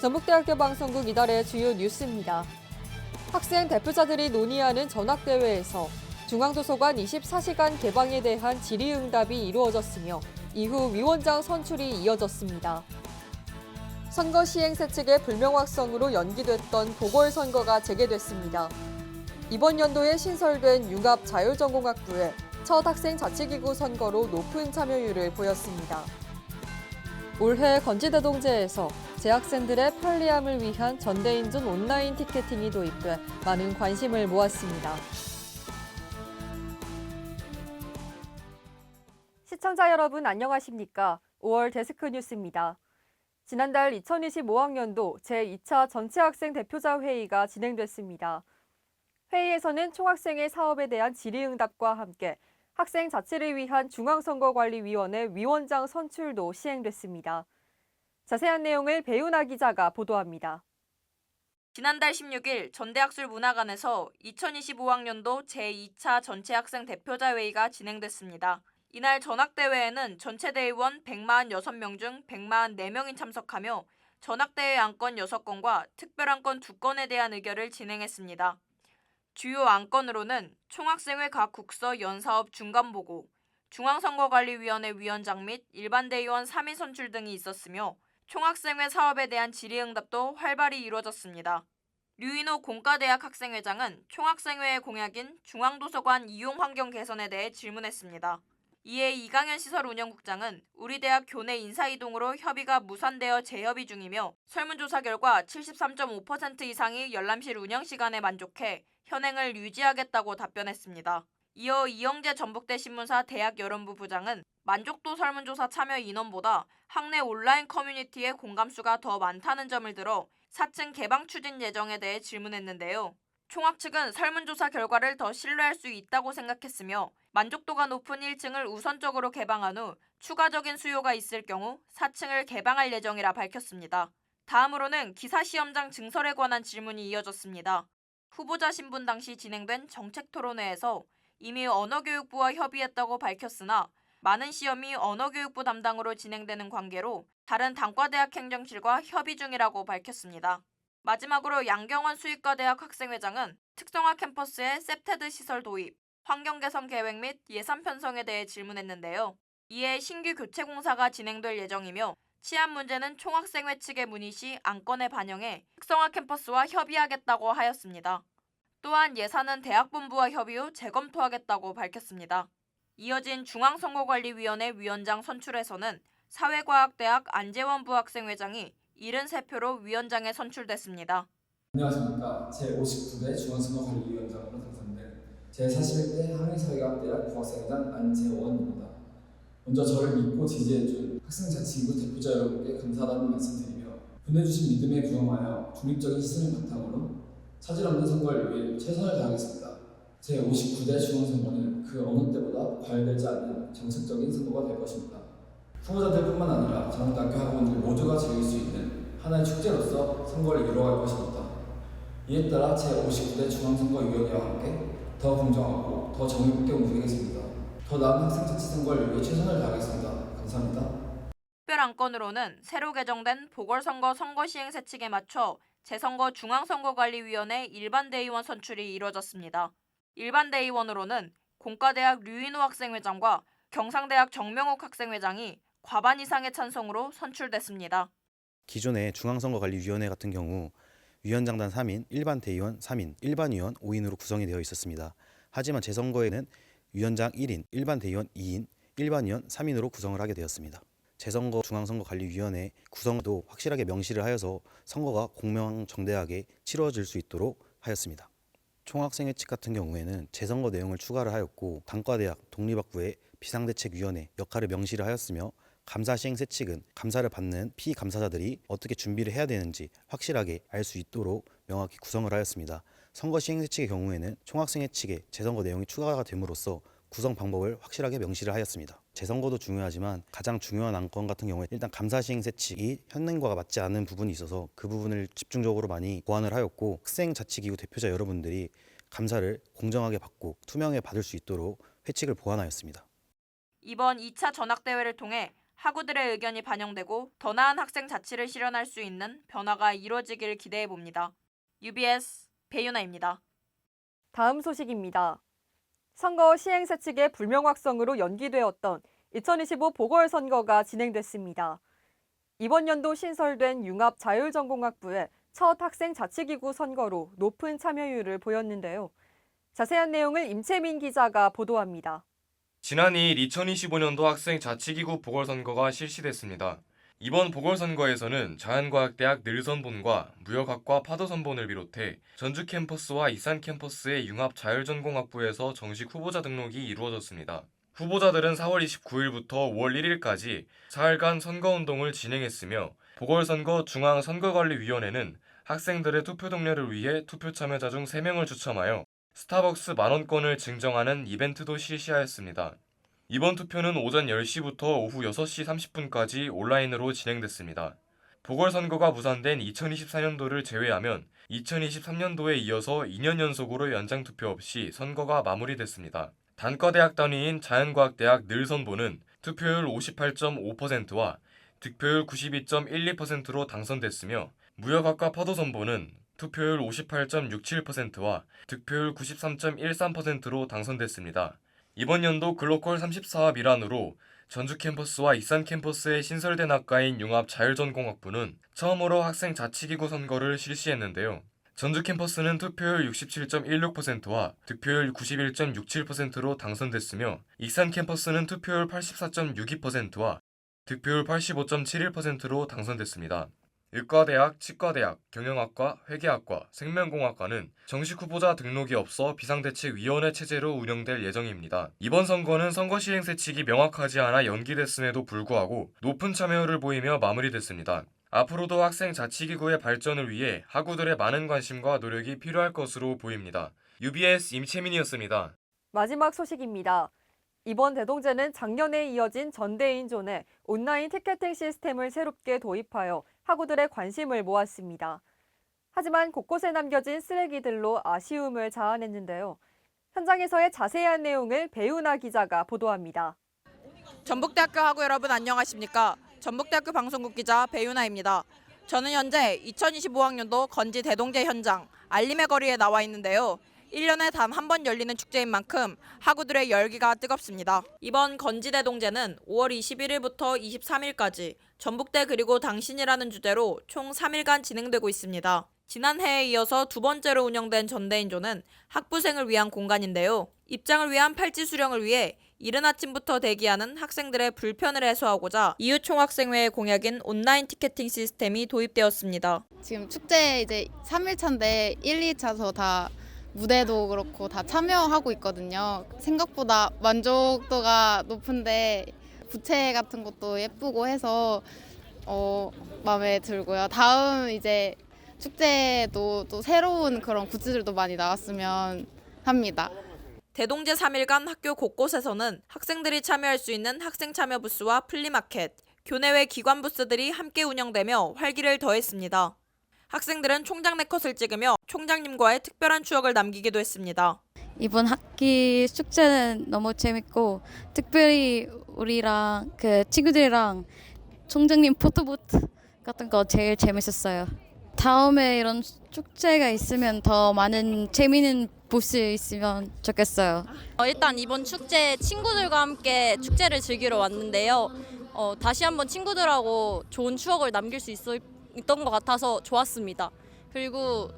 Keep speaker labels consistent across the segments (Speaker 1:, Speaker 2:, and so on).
Speaker 1: 전북대학교 방송국 이달의 주요 뉴스입니다. 학생 대표자들이 논의하는 전학대회에서 중앙도서관 24시간 개방에 대한 질의응답이 이루어졌으며 이후 위원장 선출이 이어졌습니다. 선거 시행세 측의 불명확성으로 연기됐던 보궐선거가 재개됐습니다. 이번 연도에 신설된 융합 자율전공학부에 첫 학생 자치기구 선거로 높은 참여율을 보였습니다. 올해 건지대동제에서 재학생들의 편리함을 위한 전대인준 온라인 티켓팅이 도입돼 많은 관심을 모았습니다. 시청자 여러분 안녕하십니까? 5월 데스크 뉴스입니다. 지난달 2025학년도 제2차 전체학생 대표자 회의가 진행됐습니다. 회의에서는 총학생의 사업에 대한 질의응답과 함께 학생 자치를 위한 중앙선거관리위원회 위원장 선출도 시행됐습니다. 자세한 내용을 배우나 기자가 보도합니다.
Speaker 2: 지난달 16일 전대학술 문화관에서 2025학년도 제2차 전체학생 대표자 회의가 진행됐습니다. 이날 전학대회에는 전체 대의원 146명 중 144명이 참석하며 전학대회 안건 6건과 특별안건 2건에 대한 의결을 진행했습니다. 주요 안건으로는 총학생회 각 국서 연사업 중간보고, 중앙선거관리위원회 위원장 및 일반대의원 3인 선출 등이 있었으며 총학생회 사업에 대한 질의응답도 활발히 이루어졌습니다. 류인호 공과대학 학생회장은 총학생회의 공약인 중앙도서관 이용 환경 개선에 대해 질문했습니다. 이에 이강현 시설 운영국장은 우리 대학 교내 인사이동으로 협의가 무산되어 재협의 중이며 설문조사 결과 73.5% 이상이 열람실 운영 시간에 만족해 현행을 유지하겠다고 답변했습니다. 이어 이영재 전북대 신문사 대학 여론부 부장은 만족도 설문조사 참여 인원보다 학내 온라인 커뮤니티의 공감수가 더 많다는 점을 들어 4층 개방 추진 예정에 대해 질문했는데요. 총학 측은 설문조사 결과를 더 신뢰할 수 있다고 생각했으며 만족도가 높은 1층을 우선적으로 개방한 후 추가적인 수요가 있을 경우 4층을 개방할 예정이라 밝혔습니다. 다음으로는 기사 시험장 증설에 관한 질문이 이어졌습니다. 후보자 신분 당시 진행된 정책 토론회에서 이미 언어교육부와 협의했다고 밝혔으나 많은 시험이 언어교육부 담당으로 진행되는 관계로 다른 단과대학 행정실과 협의 중이라고 밝혔습니다. 마지막으로 양경원 수의과대학 학생회장은 특성화 캠퍼스의 셉테드 시설 도입, 환경 개선 계획 및 예산 편성에 대해 질문했는데요. 이에 신규 교체 공사가 진행될 예정이며 치안 문제는 총학생회 측의 문의 시 안건에 반영해 특성화 캠퍼스와 협의하겠다고 하였습니다. 또한 예산은 대학본부와 협의 후 재검토하겠다고 밝혔습니다. 이어진 중앙선거관리위원회 위원장 선출에서는 사회과학대학 안재원 부학생회장이 73표로 위원장에 선출됐습니다.
Speaker 3: 안녕하십니까. 제59대 중앙선거관리위원장으로 당선된 제41대 한의사회학대학 부학생회장 안재원입니다. 먼저 저를 믿고 지지해준 학생자치기구 대표자 여러분께 감사하다는 말씀드리며 보내주신 믿음에 부응하여 중립적인 시선을 바탕으로 차질 없는 선거를 위해 최선을 다하겠습니다. 제59대 중앙선거는 그 어느 때보다 과열되지 않는 정책적인 선거가 될 것입니다. 후보자들뿐만 아니라 전국대학교 학우분들 모두가 즐길 수 있는 하나의 축제로서 선거를 이루어갈 것입니다. 이에 따라 제59대 중앙선거위원회와 함께 더 공정하고 더 정의 있게 움직이겠습니다. 더 나은 학생 자치 선거를 위해 최선을 다하겠습니다. 감사합니다.
Speaker 2: 특별 안건으로는 새로 개정된 보궐선거 선거 시행세 측에 맞춰 재선거 중앙선거관리위원회 일반 대의원 선출이 이루어졌습니다. 일반 대의원으로는 공과대학 류인호 학생회장과 경상대학 정명옥 학생회장이 과반 이상의 찬성으로 선출됐습니다.
Speaker 4: 기존의 중앙선거관리위원회 같은 경우 위원장단 3인, 일반 대의원 3인, 일반 위원 5인으로 구성이 되어 있었습니다. 하지만 재선거에는 위원장 1인, 일반 대의원 2인, 일반 위원 3인으로 구성을 하게 되었습니다. 재선거 중앙선거관리위원회 구성도 확실하게 명시를 하여서 선거가 공명정대하게 치러질 수 있도록 하였습니다. 총학생회 측 같은 경우에는 재선거 내용을 추가를 하였고 단과대학 독립학부의 비상대책위원회 역할을 명시를 하였으며 감사 시행세 측은 감사를 받는 피감사자들이 어떻게 준비를 해야 되는지 확실하게 알 수 있도록 명확히 구성을 하였습니다. 선거 시행세 측의 경우에는 총학생회 측의 재선거 내용이 추가가 됨으로써 구성 방법을 확실하게 명시를 하였습니다. 재선거도 중요하지만 가장 중요한 안건 같은 경우에 일단 감사 시행세 측이 현행과 맞지 않은 부분이 있어서 그 부분을 집중적으로 많이 보완을 하였고 학생자치기구 대표자 여러분들이 감사를 공정하게 받고 투명하게 받을 수 있도록 회칙을 보완하였습니다.
Speaker 2: 이번 2차 전학대회를 통해 학우들의 의견이 반영되고 더 나은 학생 자치를 실현할 수 있는 변화가 이루어지길 기대해 봅니다. UBS 배윤아입니다.
Speaker 1: 다음 소식입니다. 선거 시행세 측의 불명확성으로 연기되었던 2025 보궐선거가 진행됐습니다. 이번 연도 신설된 융합 자율전공학부의 첫 학생 자치기구 선거로 높은 참여율을 보였는데요. 자세한 내용을 임채민 기자가 보도합니다.
Speaker 5: 지난 2일 2025년도 학생 자치기구 보궐선거가 실시됐습니다. 이번 보궐선거에서는 자연과학대학 늘선본과 무역학과 파도선본을 비롯해 전주 캠퍼스와 이산 캠퍼스의 융합 자율전공학부에서 정식 후보자 등록이 이루어졌습니다. 후보자들은 4월 29일부터 5월 1일까지 사흘간 선거운동을 진행했으며 보궐선거 중앙선거관리위원회는 학생들의 투표 동료를 위해 투표 참여자 중 3명을 추첨하여 스타벅스 만원권을 증정하는 이벤트도 실시하였습니다. 이번 투표는 오전 10시부터 오후 6시 30분까지 온라인으로 진행됐습니다. 보궐선거가 무산된 2024년도를 제외하면 2023년도에 이어서 2년 연속으로 연장 투표 없이 선거가 마무리됐습니다. 단과대학 단위인 자연과학대학 늘선보는 투표율 58.5%와 득표율 92.12%로 당선됐으며 무역학과 파도선보는 투표율 58.67%와 득표율 93.13%로 당선됐습니다. 이번 연도 글로컬 34합 일환으로 전주 캠퍼스와 이산 캠퍼스에 신설된 학과인 융합 자율전공학부는 처음으로 학생 자치기구 선거를 실시했는데요. 전주 캠퍼스는 투표율 67.16%와 득표율 91.67%로 당선됐으며 이산 캠퍼스는 투표율 84.62%와 득표율 85.71%로 당선됐습니다. 의과대학, 치과대학, 경영학과, 회계학과, 생명공학과는 정식 후보자 등록이 없어 비상대책위원회 체제로 운영될 예정입니다. 이번 선거는 선거 시행세 측이 명확하지 않아 연기됐음에도 불구하고 높은 참여율을 보이며 마무리됐습니다. 앞으로도 학생 자치기구의 발전을 위해 학우들의 많은 관심과 노력이 필요할 것으로 보입니다. UBS 임채민이었습니다.
Speaker 1: 마지막 소식입니다. 이번 대동제는 작년에 이어진 전대인존에 온라인 티켓팅 시스템을 새롭게 도입하여 학우들의 관심을 모았습니다. 하지만 곳곳에 남겨진 쓰레기들로 아쉬움을 자아냈는데요. 현장에서의 자세한 내용을 배우나 기자가 보도합니다.
Speaker 2: 전북대학교 학우 여러분 안녕하십니까? 전북대학교 방송국 기자 배윤아입니다. 저는 현재 2025학년도 건지 대동제 현장 알림의 거리에 나와 있는데요. 1년에 단 한 번 열리는 축제인 만큼 학우들의 열기가 뜨겁습니다. 이번 건지대동제는 5월 21일부터 23일까지 전북대 그리고 당신이라는 주제로 총 3일간 진행되고 있습니다. 지난해에 이어서 두 번째로 운영된 전대인조는 학부생을 위한 공간인데요. 입장을 위한 팔찌 수령을 위해 이른 아침부터 대기하는 학생들의 불편을 해소하고자 이웃총학생회의 공약인 온라인 티켓팅 시스템이 도입되었습니다.
Speaker 6: 지금 축제 이제 3일차인데 1, 2차서 다 무대도 그렇고 다 참여하고 있거든요. 생각보다 만족도가 높은데 부채 같은 것도 예쁘고 해서 어, 마음에 들고요. 다음 이제 축제도 또 새로운 그런 굿즈들도 많이 나왔으면 합니다.
Speaker 2: 대동제 3일간 학교 곳곳에서는 학생들이 참여할 수 있는 학생 참여 부스와 플리마켓, 교내외 기관 부스들이 함께 운영되며 활기를 더했습니다. 학생들은 총장 네컷을 찍으며 총장님과의 특별한 추억을 남기기도 했습니다.
Speaker 7: 이번 학기 축제는 너무 재밌고 특별히 우리랑 그 친구들이랑 총장님 포토보트 같은 거 제일 재밌었어요. 다음에 이런 축제가 있으면 더 많은 재미있는 부스 있으면 좋겠어요.
Speaker 8: 어, 일단 이번 축제 친구들과 함께 축제를 즐기러 왔는데요. 어, 다시 한번 친구들하고 좋은 추억을 남길 수 있어, 있던 것 같아서 좋았습니다. 그리고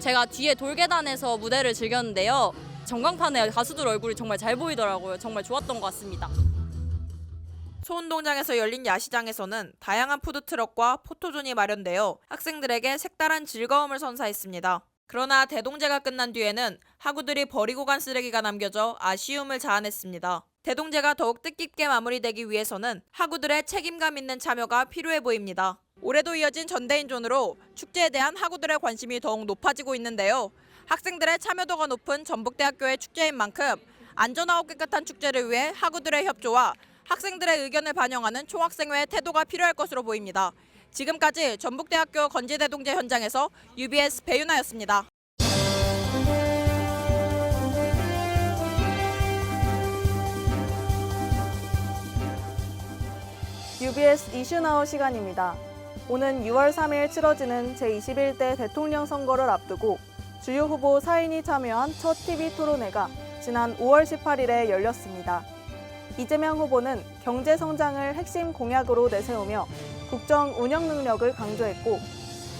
Speaker 8: 제가 뒤에 돌계단에서 무대를 즐겼는데요. 전광판에 가수들 얼굴이 정말 잘 보이더라고요. 정말 좋았던 것 같습니다.
Speaker 2: 소운동장에서 열린 야시장에서는 다양한 푸드트럭과 포토존이 마련되어 학생들에게 색다른 즐거움을 선사했습니다. 그러나 대동제가 끝난 뒤에는 학우들이 버리고 간 쓰레기가 남겨져 아쉬움을 자아냈습니다. 대동제가 더욱 뜻깊게 마무리되기 위해서는 학우들의 책임감 있는 참여가 필요해 보입니다. 올해도 이어진 전대인존으로 축제에 대한 학우들의 관심이 더욱 높아지고 있는데요. 학생들의 참여도가 높은 전북대학교의 축제인 만큼 안전하고 깨끗한 축제를 위해 학우들의 협조와 학생들의 의견을 반영하는 총학생회의 태도가 필요할 것으로 보입니다. 지금까지 전북대학교 건지대동제 현장에서 UBS 배윤아였습니다.
Speaker 9: UBS 이슈나우 시간입니다. 오는 6월 3일 치러지는 제21대 대통령 선거를 앞두고 주요 후보 4인이 참여한 첫 TV 토론회가 지난 5월 18일에 열렸습니다. 이재명 후보는 경제 성장을 핵심 공약으로 내세우며 국정 운영 능력을 강조했고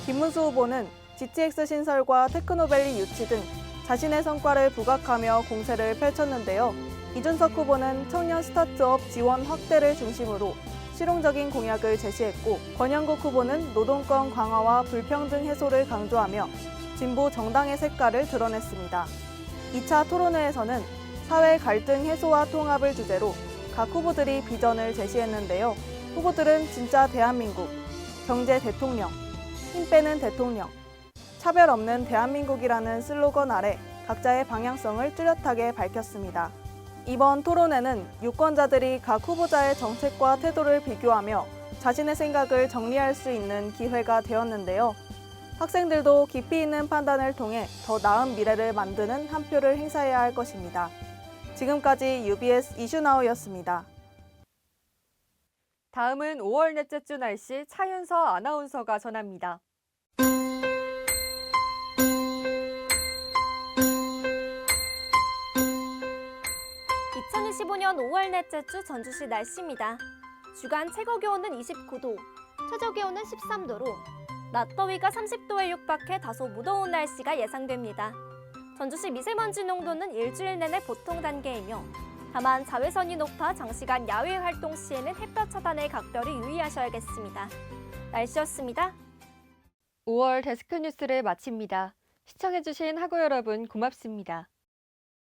Speaker 9: 김문수 후보는 GTX 신설과 테크노밸리 유치 등 자신의 성과를 부각하며 공세를 펼쳤는데요. 이준석 후보는 청년 스타트업 지원 확대를 중심으로 실용적인 공약을 제시했고 권영국 후보는 노동권 강화와 불평등 해소를 강조하며 진보 정당의 색깔을 드러냈습니다. 2차 토론회에서는 사회 갈등 해소와 통합을 주제로 각 후보들이 비전을 제시했는데요. 후보들은 진짜 대한민국, 경제 대통령, 힘 빼는 대통령, 차별 없는 대한민국이라는 슬로건 아래 각자의 방향성을 뚜렷하게 밝혔습니다. 이번 토론회는 유권자들이 각 후보자의 정책과 태도를 비교하며 자신의 생각을 정리할 수 있는 기회가 되었는데요. 학생들도 깊이 있는 판단을 통해 더 나은 미래를 만드는 한 표를 행사해야 할 것입니다. 지금까지 UBS 이슈나우였습니다.
Speaker 1: 다음은 5월 넷째 주 날씨 차윤서 아나운서가 전합니다.
Speaker 10: 2025년 5월 넷째 주 전주시 날씨입니다. 주간 최고 기온은 29도, 최저 기온은 13도로 낮 더위가 30도에 육박해 다소 무더운 날씨가 예상됩니다. 전주시 미세먼지 농도는 일주일 내내 보통 단계이며 다만 자외선이 높아 장시간 야외 활동 시에는 햇볕 차단에 각별히 유의하셔야겠습니다. 날씨였습니다.
Speaker 1: 5월 데스크 뉴스를 마칩니다. 시청해주신 학우 여러분 고맙습니다.